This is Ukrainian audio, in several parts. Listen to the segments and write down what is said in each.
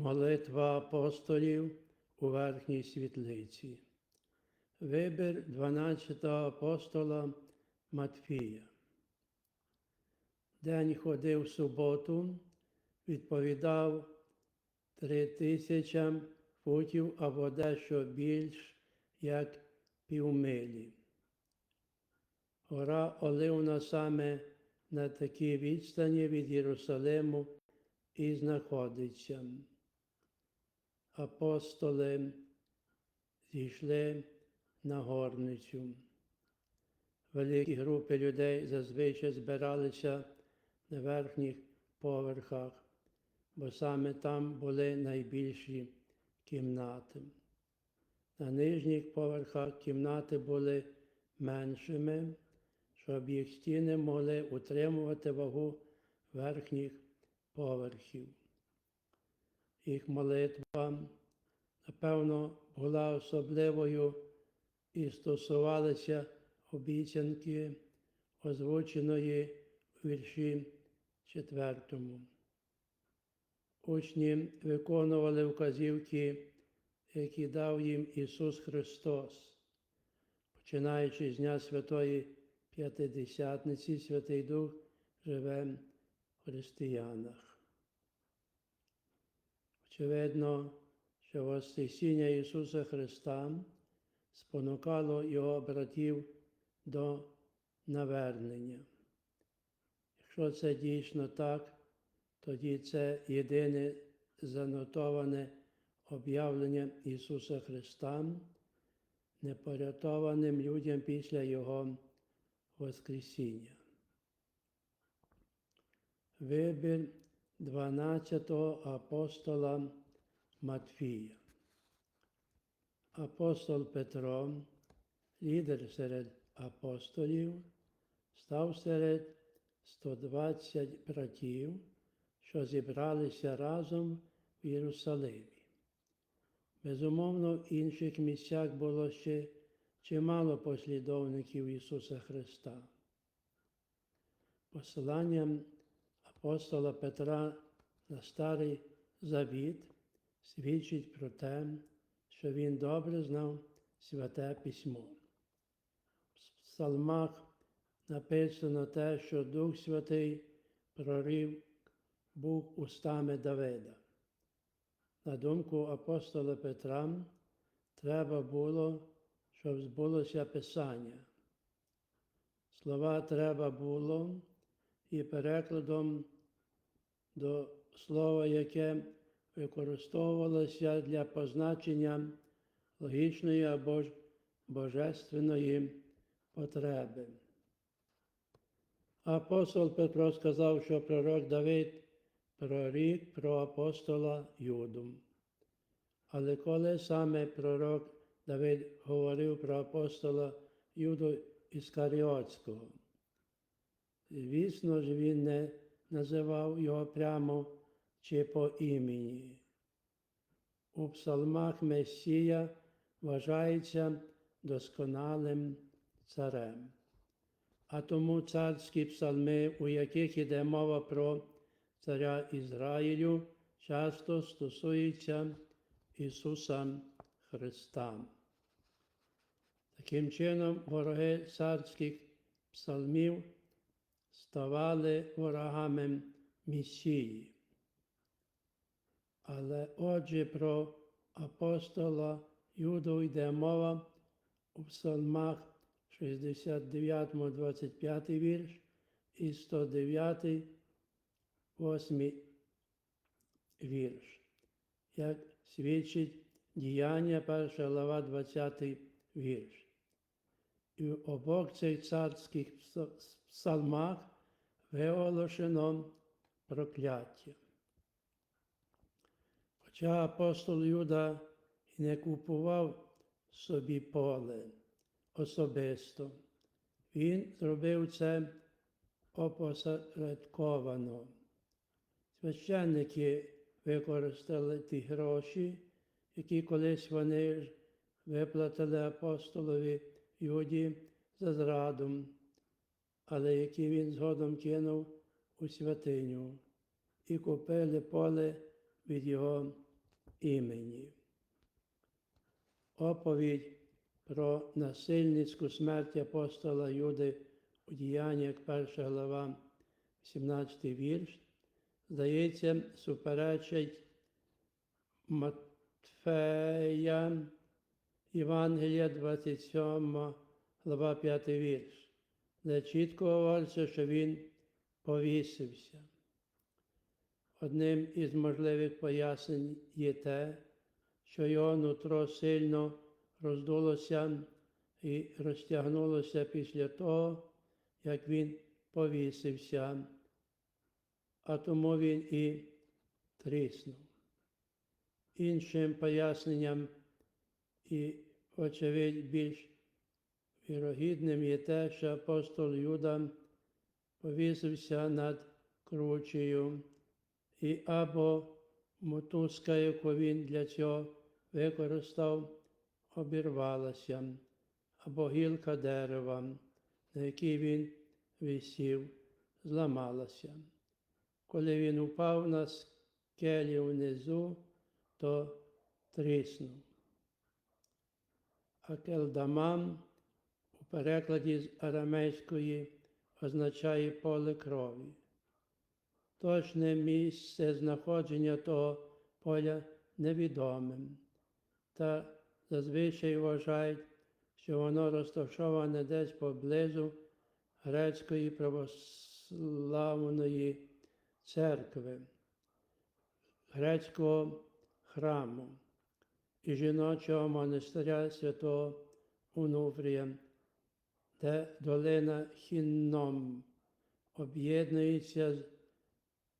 Молитва апостолів у верхній світлиці. Вибір 12-го апостола Матфія. День ходив в суботу, відповідав три тисячам футів або дещо більш, як півмилі. Гора Оливна саме на такій відстані від Єрусалиму і знаходиться. Апостоли зійшли на горницю. Великі групи людей зазвичай збиралися на верхніх поверхах, бо саме там були найбільші кімнати. На нижніх поверхах кімнати були меншими, щоб їх стіни могли утримувати вагу верхніх поверхів. Їх молитва, напевно, була особливою і стосувалася обіцянки, озвученої у вірші четвертому. Учні виконували вказівки, які дав їм Ісус Христос, починаючи з Дня Святої П'ятидесятниці, Святий Дух живе в християнах. Очевидно, що Воскресіння Ісуса Христа спонукало Його братів до навернення. Якщо це дійсно так, тоді це єдине занотоване об'явлення Ісуса Христа непорятованим людям після Його Воскресіння. Вибір 12-го апостола Матфія. Апостол Петро, лідер серед апостолів, став серед 120 братів, що зібралися разом в Єрусалимі. Безумовно, в інших місцях було ще чимало послідовників Ісуса Христа. Посиланням апостола Петра на Старий Завіт свідчить про те, що він добре знав святе письмо. В псалмах написано те, що Дух Святий прорив був устами Давида. На думку апостола Петра, треба було, щоб збулося Писання. Слова треба було і перекладом до слова, яке використовувалося для позначення логічної або ж божественної потреби. Апостол Петро сказав, що пророк Давид прорік про апостола Юду. Але коли саме пророк Давид говорив про апостола Юду Іскаріотського, звісно ж, він не називав його прямо чи по імені. У псалмах Месія вважається досконалим царем. А тому царські псалми, у яких йде мова про царя Ізраїлю, часто стосуються Ісуса Христа. Таким чином, вороги царських псалмів ставали ворогами Месії. Але отже про апостола Юду йде мова у псалмах 69, 25 вірш і 109, 8 вірш, як свідчить діяння 1 глава 20 вірш. І в обох цих царських псалмах виголошено прокляття. Хоча апостол Юда і не купував собі поле особисто, він зробив це опосередковано. Священники використали ті гроші, які колись вони виплатили апостолові Юді за зраду, але які він згодом кинув у святиню і купили поле від його імені. Оповідь про насильницьку смерть апостола Юди у діяннях 1 глава, 17 вірш, здається, суперечить Матфея, Євангелія 27 глава 5 вірш, де чітко говориться, що він повісився. Одним із можливих пояснень є те, що його нутро сильно роздулося і розтягнулося після того, як він повісився, а тому він і тріснув. Іншим поясненням і, очевидь, більш вірогідним є те, що апостол Юда повісився над кручею і або мотузка, яку він для цього використав, обірвалася, або гілка дерева, на якій він висів, зламалася. Коли він упав на скелі внизу, то тріснув. Акелдамам у перекладі з арамейської означає поле крові. Точне місце знаходження того поля невідомим, та зазвичай вважають, що воно розташоване десь поблизу грецької православної церкви, грецького храму і жіночого монастиря святого Унуфрія, де долина Хінном об'єднується з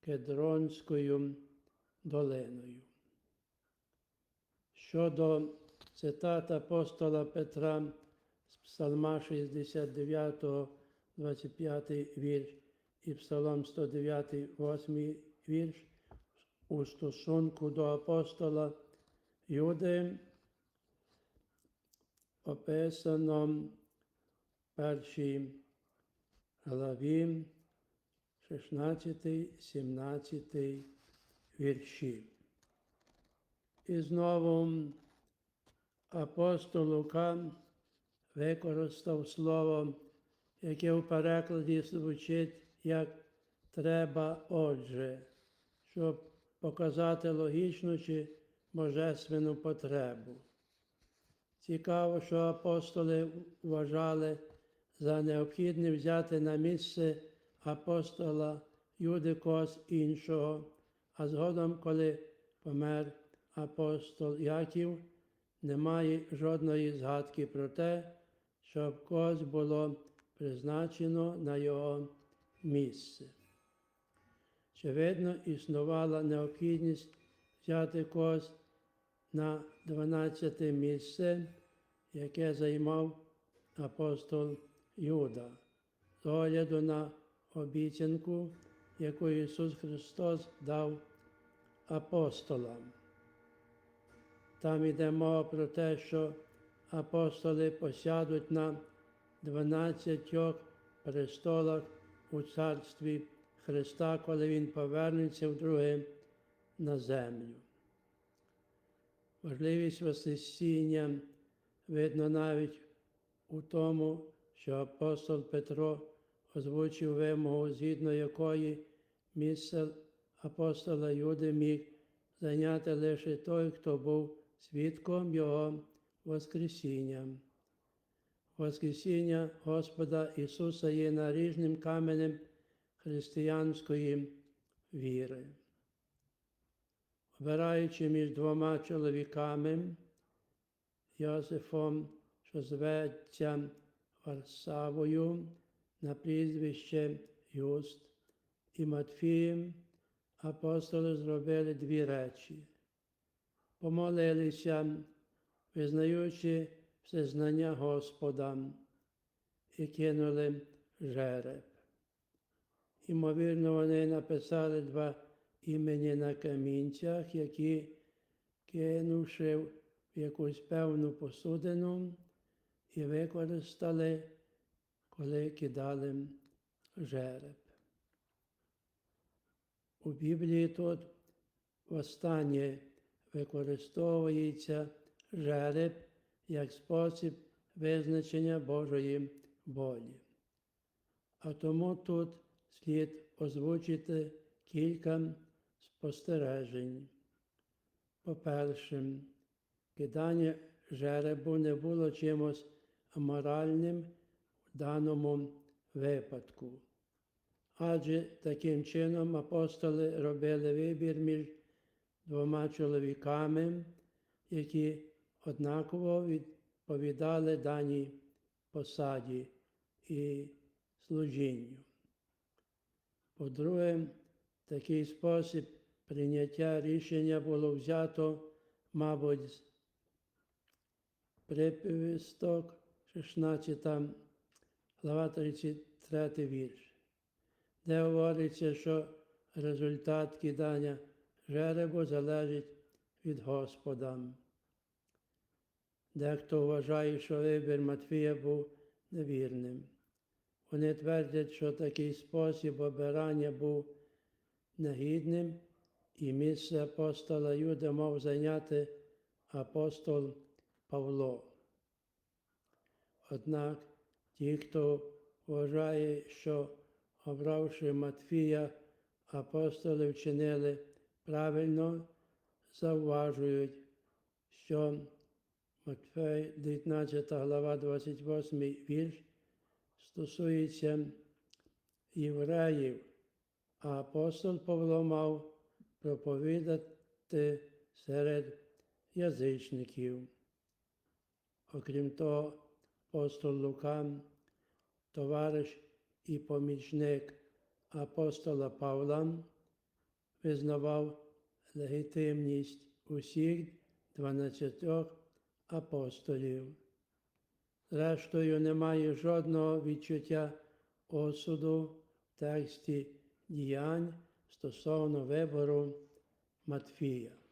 Кедронською долиною. Щодо цитат апостола Петра з Псалма 69, 25 вірш і Псалом 109, 8 вірш у стосунку до апостола Юди описано першій главі 16, 17 вірші. І знову апостол Лука використав слово, яке в перекладі звучить як треба отже, щоб показати логічну чи божественну потребу. Цікаво, що апостоли вважали за необхідне взяти на місце апостола Юди когось іншого, а згодом, коли помер апостол Яків, немає жодної згадки про те, щоб когось було призначено на його місце. Очевидно, існувала необхідність взяти когось на 12 місце, яке займав апостол Юда, з огляду на обіцянку, яку Ісус Христос дав апостолам. Там йде мова про те, що апостоли посядуть на 12 престолах у царстві Христа, коли Він повернеться вдруге на землю. Важливість Воскресіння видно навіть у тому, що апостол Петро озвучив вимогу, згідно якої місце апостола Юди міг зайняти лише той, хто був свідком Його Воскресіння. Воскресіння Господа Ісуса є наріжним каменем християнської віри. Обираючи між двома чоловіками, Йосифом, що зветься Варсавою на прізвище Юст, і Матфієм, апостоли зробили дві речі. Помолилися, визнаючи всезнання Господа, і кинули жереб. Імовірно, вони написали два імені на камінцях, які, кинувши в якусь певну посудину, і використали, коли кидали жереб. У Біблії тут останнє використовується жереб як спосіб визначення Божої волі. А тому тут слід озвучити кілька спостережень. По-перше, кидання жеребу не було чимось аморальним в даному випадку. Адже таким чином апостоли робили вибір між двома чоловіками, які однаково відповідали даній посаді і служінню. По-друге, такий спосіб прийняття рішення було взято, мабуть, з приповісток 16 глава 33 вірш, де говориться, що результат кидання жеребу залежить від Господа. Дехто вважає, що вибір Матфія був невірним. Вони твердять, що такий спосіб обирання був негідним, і місце апостола Юда мав зайняти апостол Павло. Однак ті, хто вважає, що обравши Матфія, апостоли вчинили правильно, зауважують, що Матфей 19 глава 28 вірш стосується євреїв, а апостол Павло мав проповідати серед язичників. Окрім того, апостол Лука, товариш і помічник апостола Павла, визнавав легітимність усіх дванадцятьох апостолів. Зрештою, немає жодного відчуття осуду в тексті діянь стосовно вибору Матфія.